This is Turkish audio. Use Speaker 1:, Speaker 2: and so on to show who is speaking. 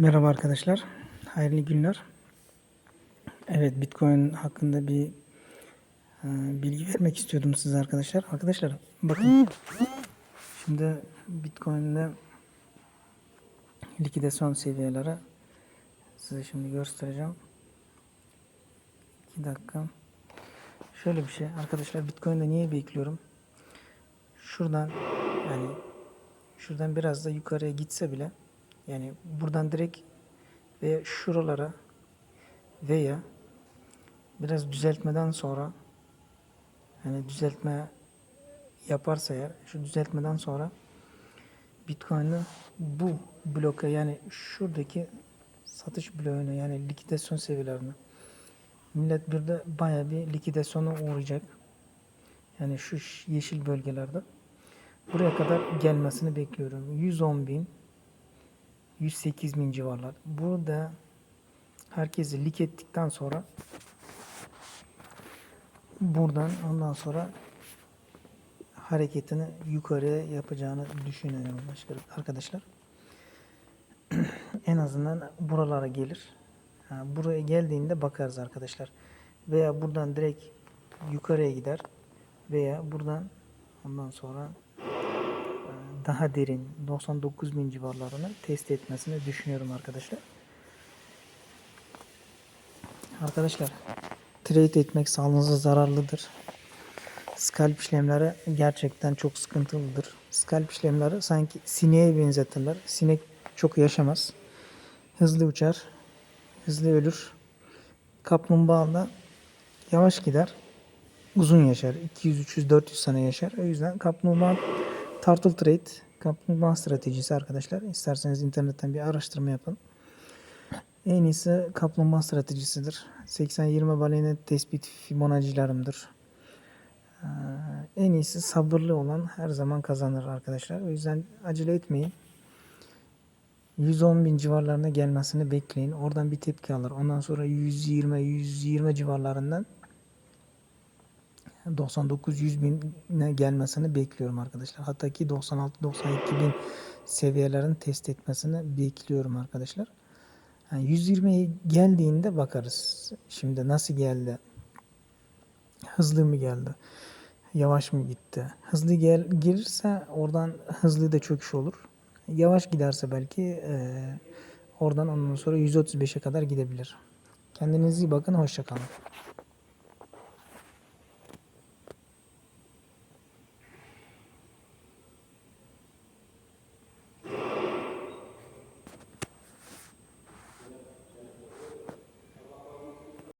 Speaker 1: Merhaba arkadaşlar. Hayırlı günler. Evet Bitcoin hakkında bir e, bilgi vermek istiyordum size arkadaşlar. Arkadaşlar bakın. Şimdi Bitcoin'de likidasyon seviyeleri size şimdi göstereceğim. 2 dakika. Şöyle bir şey arkadaşlar Bitcoin'de niye bekliyorum? Şuradan yani şuradan biraz da yukarıya gitse bile yani buradan direkt veya şuralara veya biraz düzeltmeden sonra yani düzeltme yaparsa eğer şu düzeltmeden sonra Bitcoin'i bu bloka yani şuradaki satış bloğuna yani likidasyon seviyelerine millet bir de baya bir likidasyona uğrayacak. Yani şu yeşil bölgelerde. Buraya kadar gelmesini bekliyorum. 110 bin 108 bin civarlar. Burada herkesi lik ettikten sonra buradan ondan sonra hareketini yukarıya yapacağını düşünüyorum arkadaşlar. en azından buralara gelir. Ha, buraya geldiğinde bakarız arkadaşlar. Veya buradan direkt yukarıya gider veya buradan ondan sonra daha derin 99 bin civarlarını test etmesini düşünüyorum arkadaşlar. Arkadaşlar trade etmek sağlığınıza zararlıdır. Scalp işlemleri gerçekten çok sıkıntılıdır. Scalp işlemleri sanki sineğe benzetirler. Sinek çok yaşamaz. Hızlı uçar, hızlı ölür. Kaplumbağa yavaş gider, uzun yaşar. 200, 300, 400 sene yaşar. O yüzden kaplumbağa turtle trade, kaplumbağa stratejisi arkadaşlar. İsterseniz internetten bir araştırma yapın. En iyisi kaplumbağa stratejisidir. 80-20 balina tespit Fibonacci'larımdır. Ee, En iyisi sabırlı olan her zaman kazanır arkadaşlar. O yüzden acele etmeyin. 110 bin civarlarına gelmesini bekleyin. Oradan bir tepki alır. Ondan sonra 120 120 civarlarından 99-100 bine gelmesini bekliyorum arkadaşlar. Hatta ki 96-92 bin seviyelerin test etmesini bekliyorum arkadaşlar. Yani 120'ye geldiğinde bakarız. Şimdi nasıl geldi? Hızlı mı geldi? Yavaş mı gitti? Hızlı gel gelirse oradan hızlı da çöküş olur. Yavaş giderse belki eee, oradan ondan sonra 135'e kadar gidebilir. Kendinize iyi bakın. Hoşça kalın.